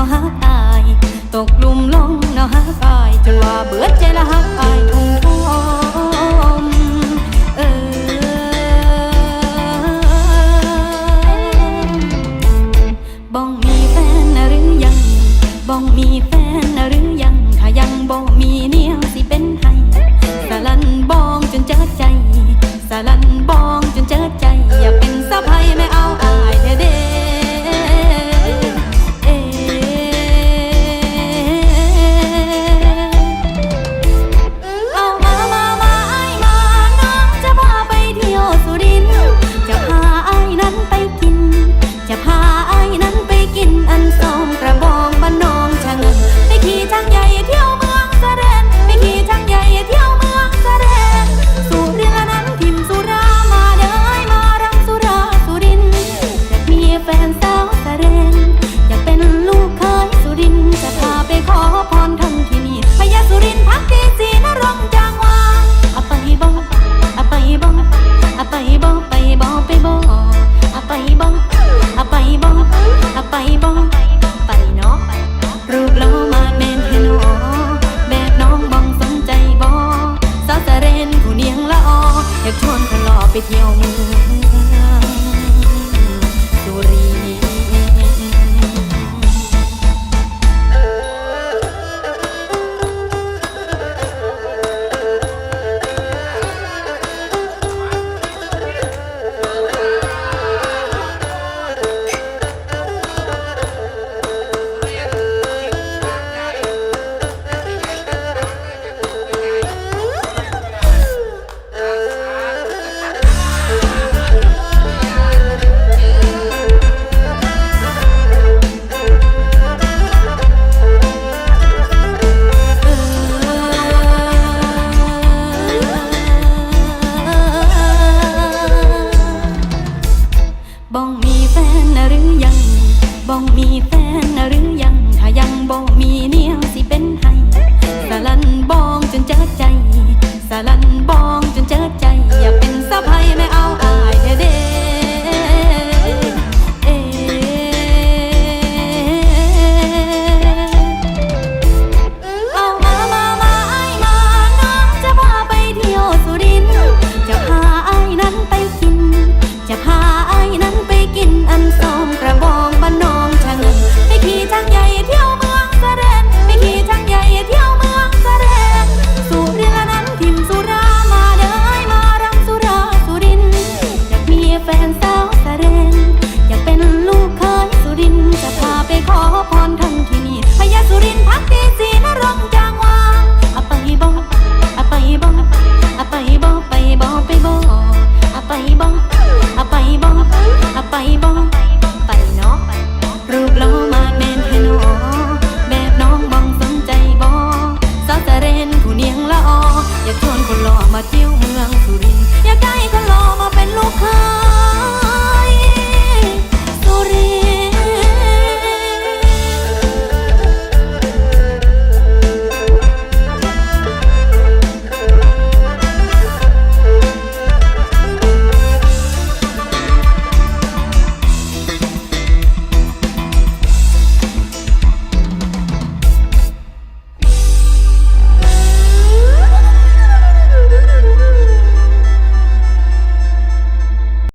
นาะฮักอาย ตกลุมลงเนาะฮักอายจนว่าเบื่อใจละฮักอายทุ่งทอมเออบ้องมีแฟนหรือยังบ้องมีแฟน บ้องมีแฟ